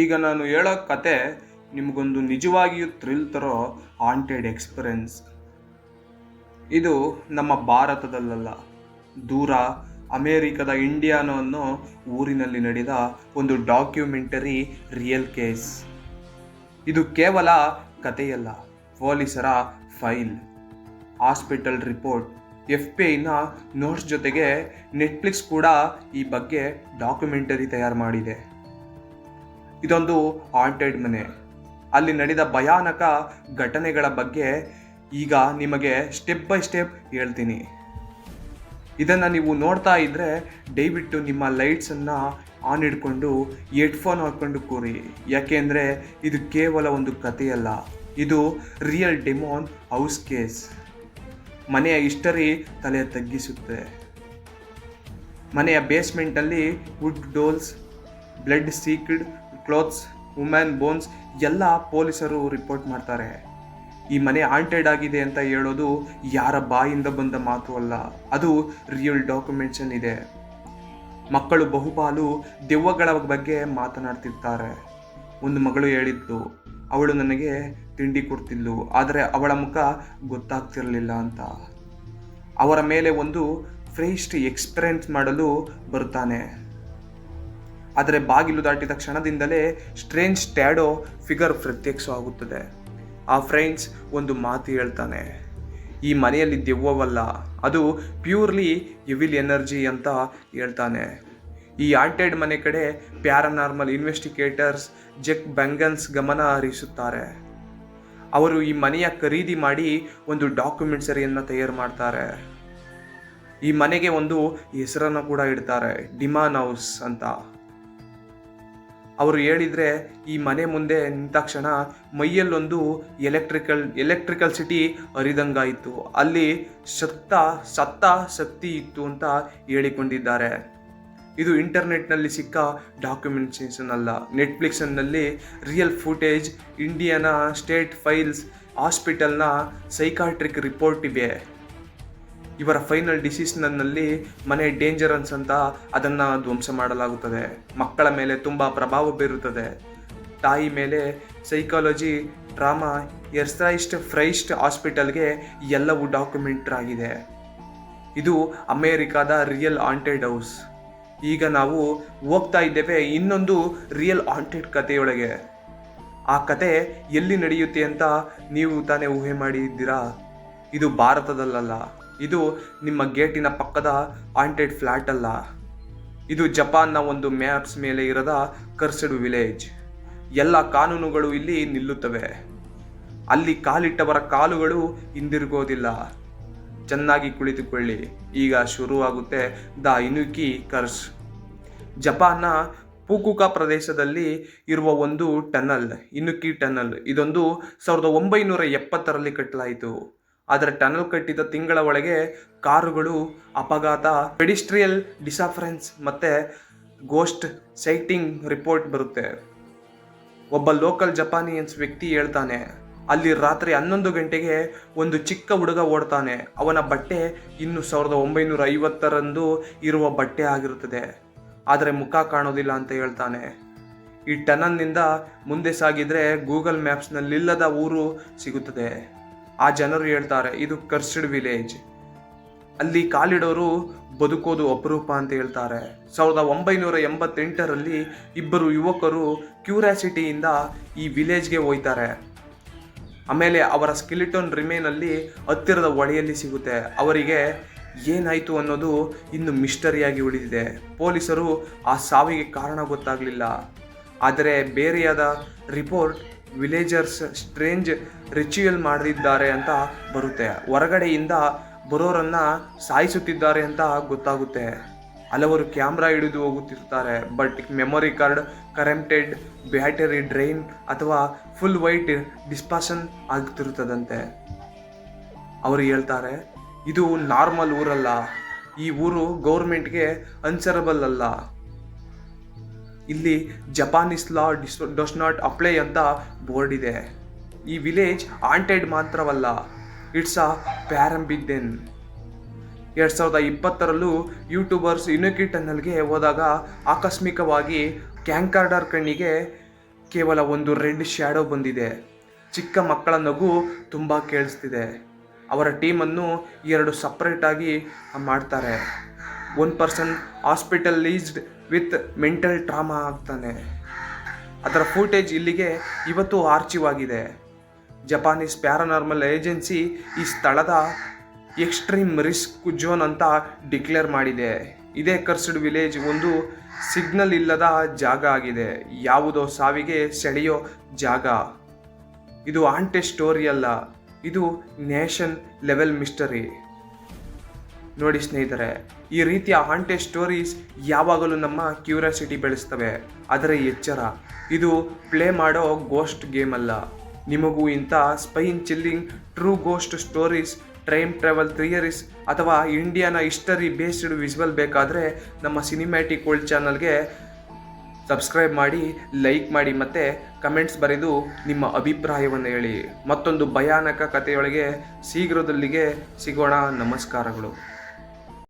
ಈಗ ನಾನು ಹೇಳೋ ಕತೆ ನಿಮಗೊಂದು ನಿಜವಾಗಿಯೂ ಥ್ರಿಲ್ ತರೋ ಹಾಂಟೆಡ್ ಎಕ್ಸ್ಪೀರಿಯನ್ಸ್ ಇದು ನಮ್ಮ ಭಾರತದಲ್ಲಲ್ಲ, ದೂರ ಅಮೇರಿಕದ ಇಂಡಿಯಾನೋ ಅನ್ನೋ ಊರಿನಲ್ಲಿ ನಡೆದ ಒಂದು ಡಾಕ್ಯುಮೆಂಟರಿ ರಿಯಲ್ ಕೇಸ್ ಇದು ಕೇವಲ ಕಥೆಯಲ್ಲ, ಪೊಲೀಸರ file. Hospital report F P ಐನ ನೋಟ್ಸ್ ಜೊತೆಗೆ ನೆಟ್ಫ್ಲಿಕ್ಸ್ ಕೂಡ ಈ ಬಗ್ಗೆ ಡಾಕ್ಯುಮೆಂಟರಿ ತಯಾರು ಮಾಡಿದೆ. ಇದೊಂದು ಹಾಂಟೆಡ್ ಮನೆ. ಅಲ್ಲಿ ನಡೆದ ಭಯಾನಕ ಘಟನೆಗಳ ಬಗ್ಗೆ ಈಗ ನಿಮಗೆ ಸ್ಟೆಪ್ ಬೈ ಸ್ಟೆಪ್ ಹೇಳ್ತೀನಿ. ಇದನ್ನು ನೀವು ನೋಡ್ತಾ ಇದ್ದರೆ ದಯವಿಟ್ಟು ನಿಮ್ಮ ಲೈಟ್ಸನ್ನು ಆನ್ ಇಟ್ಕೊಂಡು ಹೆಡ್ಫೋನ್ ಹಾಕ್ಕೊಂಡು ಕೂರಿ. ಯಾಕೆಂದರೆ ಇದು ಕೇವಲ ಒಂದು ಕಥೆಯಲ್ಲ. ಇದು ರಿಯಲ್ ಡೆಮೋನ್ ಹೌಸ್ ಕೇಸ್ ಮನೆಯ ಹಿಸ್ಟರಿ ತಲೆ ತಗ್ಗಿಸುತ್ತೆ. ಮನೆಯ ಬೇಸ್ಮೆಂಟಲ್ಲಿ wood dolls blood soaked clothes women bones ಎಲ್ಲ ಪೊಲೀಸರು ರಿಪೋರ್ಟ್ ಮಾಡ್ತಾರೆ. ಈ ಮನೆ ಆಂಟೆಡ್ ಆಗಿದೆ ಅಂತ ಹೇಳೋದು ಯಾರ ಬಾಯಿಂದ ಬಂದ ಮಾತು ಅಲ್ಲ, ಅದು ರಿಯಲ್ ಡಾಕ್ಯುಮೆಂಟ್ಸನ್ ಇದೆ. ಮಕ್ಕಳು ಬಹುಪಾಲು ದೆವ್ವಗಳ ಬಗ್ಗೆ ಮಾತನಾಡ್ತಿರ್ತಾರೆ. ಒಂದು ಮಗಳು ಹೇಳಿದ್ಲು ಅವಳು ನನಗೆ ತಿಂಡಿ ಕೊಡ್ತಿದ್ಲು, ಆದರೆ ಅವಳ ಮುಖ ಗೊತ್ತಾಗ್ತಿರಲಿಲ್ಲ ಅಂತ. ಅವರ ಮೇಲೆ ಒಂದು ಫ್ರೆಸ್ಟ್ ಎಕ್ಸ್ಪೀರಿಯನ್ಸ್ ಮಾಡಲು ಬರುತ್ತಾನೆ ಆದರೆ ಬಾಗಿಲು ದಾಟಿದ ಕ್ಷಣದಿಂದಲೇ ಸ್ಟ್ರೇಂಜ್ ಟ್ಯಾಡೋ ಫಿಗರ್ ಪ್ರತ್ಯಕ್ಷವಾಗುತ್ತದೆ. ಆ ಫ್ರೆಂಡ್ಸ್ ಒಂದು ಮಾತು ಹೇಳ್ತಾನೆ, ಈ ಮನೆಯಲ್ಲಿ ದೆವ್ವವಲ್ಲ, ಅದು ಪ್ಯೂರ್ಲಿ ಎವಿಲ್ ಎನರ್ಜಿ ಅಂತ ಹೇಳ್ತಾನೆ. ಈ ಆಂಟೆಡ್ ಮನೆ ಕಡೆ ಪ್ಯಾರನಾರ್ಮಲ್ ಇನ್ವೆಸ್ಟಿಗೇಟರ್ಸ್ ಜೆಕ್ ಬೆಂಗನ್ಸ್ ಗಮನ ಹರಿಸುತ್ತಾರೆ. ಅವರು ಈ ಮನೆಯ ಖರೀದಿ ಮಾಡಿ ಒಂದು ಡಾಕ್ಯುಮೆಂಟ್ಸರಿಯನ್ನು ತಯಾರು ಮಾಡ್ತಾರೆ. ಈ ಮನೆಗೆ ಒಂದು ಹೆಸರನ್ನು ಕೂಡ ಇಡ್ತಾರೆ, ಡಿಮಾನ್ ಹೌಸ್ ಅಂತ. ಅವರು ಹೇಳಿದರೆ, ಈ ಮನೆ ಮುಂದೆ ನಿಂತ ಕ್ಷಣ ಮೈಯಲ್ಲೊಂದು ಎಲೆಕ್ಟ್ರಿಕಲ್ ಎಲೆಕ್ಟ್ರಿಕಲ್ ಸಿಟಿ ಹರಿದಂಗಾಯಿತು ಅಲ್ಲಿ ಸತ್ತ ಸತ್ತ ಶಕ್ತಿ ಇತ್ತು ಅಂತ ಹೇಳಿಕೊಂಡಿದ್ದಾರೆ. ಇದು ಇಂಟರ್ನೆಟ್ನಲ್ಲಿ ಸಿಕ್ಕ ಡಾಕ್ಯುಮೆಂಟೇಷನ್ ಅಲ್ಲ. ನೆಟ್ಫ್ಲಿಕ್ಸನ್ನಲ್ಲಿ real footage Indiana state files ಹಾಸ್ಪಿಟಲ್ನ psychiatric report ಇವೆ. ಇವರ ಫೈನಲ್ ಡಿಸಿಷನ್ನಲ್ಲಿ ಮನೆ ಡೇಂಜರನ್ಸ್ ಅಂತ ಅದನ್ನು ಧ್ವಂಸ ಮಾಡಲಾಗುತ್ತದೆ. ಮಕ್ಕಳ ಮೇಲೆ ತುಂಬ ಪ್ರಭಾವ ಬೀರುತ್ತದೆ. ತಾಯಿ ಮೇಲೆ ಸೈಕಾಲಜಿ ಡ್ರಾಮಾ ಎರ್ಸೈಸ್ಟ್ ಫ್ರೈಸ್ಟ್ ಹಾಸ್ಪಿಟಲ್ಗೆ ಎಲ್ಲವೂ ಡಾಕ್ಯುಮೆಂಟ್ ಆಗಿದೆ. ಇದು ಅಮೇರಿಕಾದ ರಿಯಲ್ ಆಂಟೆಡ್ ಹೌಸ್ ಈಗ ನಾವು ಹೋಗ್ತಾ ಇದ್ದೇವೆ ಇನ್ನೊಂದು ರಿಯಲ್ ಆಂಟೆಡ್ ಕಥೆಯೊಳಗೆ. ಆ ಕತೆ ಎಲ್ಲಿ ನಡೆಯುತ್ತೆ ಅಂತ ನೀವು ತಾನೇ ಊಹೆ ಮಾಡಿದ್ದೀರಾ? ಇದು ಭಾರತದಲ್ಲಲ್ಲ. ಇದು ನಿಮ್ಮ ಗೇಟಿನ ಪಕ್ಕದ ಆಂಟೆಡ್ ಫ್ಲ್ಯಾಟ್ ಅಲ್ಲ. ಇದು ಜಪಾನ್ನ ಒಂದು ಮ್ಯಾಪ್ಸ್ ಮೇಲೆ ಇರದ ಕರ್ಸಡ್ ವಿಲೇಜ್ ಎಲ್ಲ ಕಾನೂನುಗಳು ಇಲ್ಲಿ ನಿಲ್ಲುತ್ತವೆ. ಅಲ್ಲಿ ಕಾಲಿಟ್ಟವರ ಕಾಲುಗಳು ಹಿಂದಿರುಗೋದಿಲ್ಲ. ಚೆನ್ನಾಗಿ ಕುಳಿತುಕೊಳ್ಳಿ. ಈಗ ಶುರುವಾಗುತ್ತೆ ದ ಇನುಕಿ ಕರ್ಸ್ ಜಪಾನ್ನ ಪೂಕುಕ ಪ್ರದೇಶದಲ್ಲಿ ಇರುವ ಒಂದು ಟನಲ್, ಇನುಕಿ ಟನಲ್. ಇದೊಂದು ಸಾವಿರದ ಒಂಬೈನೂರ ಎಪ್ಪತ್ತರಲ್ಲಿ ಕಟ್ಟಲಾಯಿತು. ಆದರೆ ಟನಲ್ ಕಟ್ಟಿದ ತಿಂಗಳ ಒಳಗೆ ಕಾರುಗಳು, ಅಪಘಾತ, ಪೆಡಿಸ್ಟ್ರಿಯಲ್ ಡಿಸಾಫರೆನ್ಸ್ ಮತ್ತು ಗೋಸ್ಟ್ ಸೈಟಿಂಗ್ ರಿಪೋರ್ಟ್ ಬರುತ್ತೆ. ಒಬ್ಬ ಲೋಕಲ್ ಜಪಾನಿಯನ್ಸ್ ವ್ಯಕ್ತಿ ಹೇಳ್ತಾನೆ, ಅಲ್ಲಿ ರಾತ್ರಿ ಹನ್ನೊಂದು ಗಂಟೆಗೆ ಒಂದು ಚಿಕ್ಕ ಹುಡುಗ ಓಡ್ತಾನೆ. ಅವನ ಬಟ್ಟೆ ಇನ್ನು ಸಾವಿರದ ಒಂಬೈನೂರ ಐವತ್ತರಂದು ಇರುವ ಬಟ್ಟೆ ಆಗಿರುತ್ತದೆ. ಆದರೆ ಮುಖ ಕಾಣೋದಿಲ್ಲ ಅಂತ ಹೇಳ್ತಾನೆ. ಈ ಟನಲ್ನಿಂದ ಮುಂದೆ ಸಾಗಿದರೆ ಗೂಗಲ್ ಮ್ಯಾಪ್ಸ್ನಲ್ಲಿಲ್ಲದ ಊರು ಸಿಗುತ್ತದೆ. ಆ ಜನರು ಹೇಳ್ತಾರೆ, ಇದು ಕರ್ಸ್ಡ್ ವಿಲೇಜ್ ಅಲ್ಲಿ ಕಾಲಿಡೋರು ಬದುಕೋದು ಅಪರೂಪ ಅಂತ ಹೇಳ್ತಾರೆ. ಸಾವಿರದ ಒಂಬೈನೂರ ಎಂಬತ್ತೆಂಟರಲ್ಲಿ ಇಬ್ಬರು ಯುವಕರು ಕ್ಯೂರಿಯಾಸಿಟಿಯಿಂದ ಈ ವಿಲೇಜ್ಗೆ ಹೋಯ್ತಾರೆ. ಆಮೇಲೆ ಅವರ ಸ್ಕಿಲಿಟನ್ ರಿಮೇನಲ್ಲಿ ಹತ್ತಿರದ ಒಳೆಯಲ್ಲಿ ಸಿಗುತ್ತೆ. ಅವರಿಗೆ ಏನಾಯಿತು ಅನ್ನೋದು ಇನ್ನು ಮಿಸ್ಟರಿಯಾಗಿ ಉಳಿದಿದೆ. ಪೊಲೀಸರು ಆ ಸಾವಿಗೆ ಕಾರಣ ಗೊತ್ತಾಗಲಿಲ್ಲ. ಆದರೆ ಬೇರೆಯಾದ ರಿಪೋರ್ಟ್ ವಿಲೇಜರ್ಸ್ ಸ್ಟ್ರೇಂಜ್ ರಿಚುಯಲ್ ಮಾಡಿದ್ದಾರೆ ಅಂತ ಬರುತ್ತೆ. ಹೊರಗಡೆಯಿಂದ ಬರೋರನ್ನು ಸಾಯಿಸುತ್ತಿದ್ದಾರೆ ಅಂತ ಗೊತ್ತಾಗುತ್ತೆ. ಹಲವರು ಕ್ಯಾಮ್ರಾ ಹಿಡಿದು ಹೋಗುತ್ತಿರ್ತಾರೆ but memory card corrupted battery drain ಅಥವಾ ಫುಲ್ ವೈಟ್ ಡಿಸ್ಪಾಷನ್ ಆಗ್ತಿರುತ್ತದಂತೆ. ಅವರು ಹೇಳ್ತಾರೆ, ಇದು ನಾರ್ಮಲ್ ಊರಲ್ಲ. ಈ ಊರು ಗೌರ್ಮೆಂಟ್ಗೆ ಅನ್ಸರಬಲ್ ಅಲ್ಲ. ಇಲ್ಲಿ Japanese law this does not apply ಅಂತ ಬೋರ್ಡ್ ಇದೆ. ಈ ವಿಲೇಜ್ ಆಂಟೆಡ್ ಮಾತ್ರವಲ್ಲ ಇಟ್ಸ್ ಅ ಪ್ಯಾರಂಬಿದ್ದೆನ್ ಎರಡು ಸಾವಿರದ ಇಪ್ಪತ್ತರಲ್ಲೂ ಯೂಟ್ಯೂಬರ್ಸ್ ಯುನಿಕಿ ಟನ್ನಲ್ಗೆ ಹೋದಾಗ ಆಕಸ್ಮಿಕವಾಗಿ ಕ್ಯಾಂಕರ್ಡರ್ ಕಣ್ಣಿಗೆ ಕೇವಲ ಒಂದು ರೆಡ್ ಶ್ಯಾಡೋ ಬಂದಿದೆ. ಚಿಕ್ಕ ಮಕ್ಕಳ ನಗು ತುಂಬ ಕೇಳಿಸ್ತಿದೆ. ಅವರ ಟೀಮನ್ನು ಎರಡು ಸಪ್ರೇಟಾಗಿ ಮಾಡ್ತಾರೆ. One person hospitalised with mental trauma ಆಗ್ತಾನೆ. ಅದರ ಫೂಟೇಜ್ ಇಲ್ಲಿಗೆ ಇವತ್ತು ಆರ್ಚಿವ್ ಆಗಿದೆ. ಜಪಾನೀಸ್ ಪ್ಯಾರಾನಾರ್ಮಲ್ ಏಜೆನ್ಸಿ ಈ ಸ್ಥಳದ ಎಕ್ಸ್ಟ್ರೀಮ್ ರಿಸ್ಕ್ ಜೋನ್ ಅಂತ ಡಿಕ್ಲೇರ್ ಮಾಡಿದೆ. ಇದೇ ಕರ್ಸ್ಡ್ ವಿಲೇಜ್ ಒಂದು ಸಿಗ್ನಲ್ ಇಲ್ಲದ ಜಾಗ ಆಗಿದೆ. ಯಾವುದೋ ಸಾವಿಗೆ ಸೆಳೆಯೋ ಜಾಗ. ಇದು ಆಂಟೆ ಸ್ಟೋರಿ ಅಲ್ಲ. ಇದು ನೇಷನ್ ಲೆವೆಲ್ ಮಿಸ್ಟರಿ ನೋಡಿ ಸ್ನೇಹಿತರೆ, ಈ ರೀತಿಯ ಹಾಂಟೆ ಸ್ಟೋರೀಸ್ ಯಾವಾಗಲೂ ನಮ್ಮ ಕ್ಯೂರಿಯಾಸಿಟಿ ಬೆಳೆಸ್ತವೆ. ಆದರೆ ಎಚ್ಚರ, ಇದು ಪ್ಲೇ ಮಾಡೋ ಗೋಸ್ಟ್ ಗೇಮ್ ಅಲ್ಲ. ನಿಮಗೂ ಇಂಥ spine chilling true ghost stories train travel theories ಅಥವಾ ಇಂಡಿಯಾನ ಹಿಸ್ಟರಿ ಬೇಸ್ಡ್ ವಿಜುವಲ್ ಬೇಕಾದರೆ ನಮ್ಮ ಸಿನಿಮ್ಯಾಟಿಕ್ ಓಲ್ಡ್ ಚಾನಲ್ಗೆ ಸಬ್ಸ್ಕ್ರೈಬ್ ಮಾಡಿ ಲೈಕ್ ಮಾಡಿ ಮತ್ತು ಕಮೆಂಟ್ಸ್ ಬರೆದು ನಿಮ್ಮ ಅಭಿಪ್ರಾಯವನ್ನು ಹೇಳಿ. ಮತ್ತೊಂದು ಭಯಾನಕ ಕಥೆಯೊಳಗೆ ಶೀಘ್ರದಲ್ಲಿಗೆ ಸಿಗೋಣ. ನಮಸ್ಕಾರಗಳು.